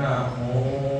นะโม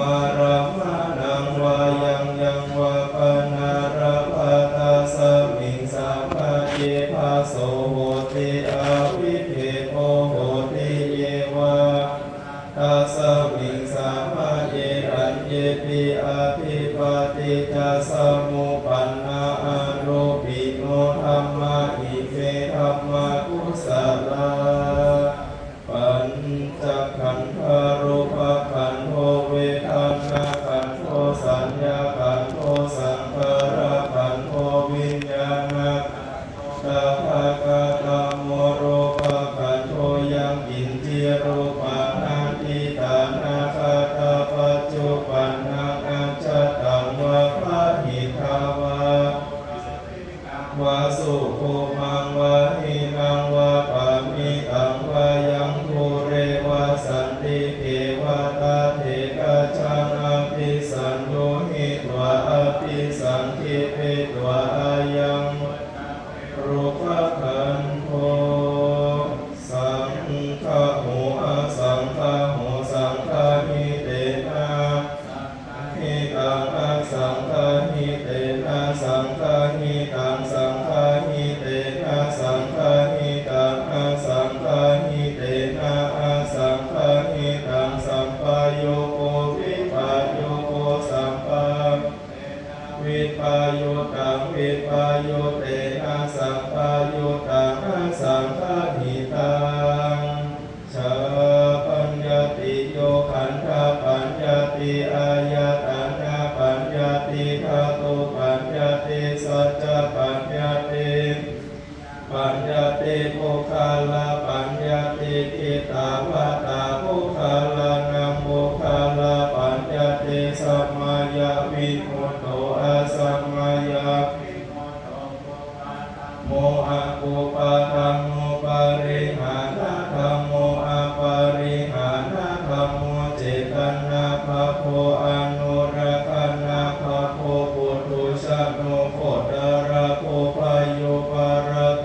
มาราณังวายังยังวาปนาราปาตาสมิงสัมมเยภาสโหติอาวิเทโอโหติเยวาตาสมิงสัมมเยอันเยปิอาภิปติจาสมุปันน นาเทกาชานาปิสันโยหตวะอภิสังคิเปตวะายังรูปะขันโทสังฆะหอาสังฆะโหสังฆะหิเตนะหิตัาสังฆาหิตนะสังฆะหิต ติอายตนะปัญญาติธาตุปัญญาติสัจปัญญาติปัญญาติโมคคลาปัญญาติเกตาวา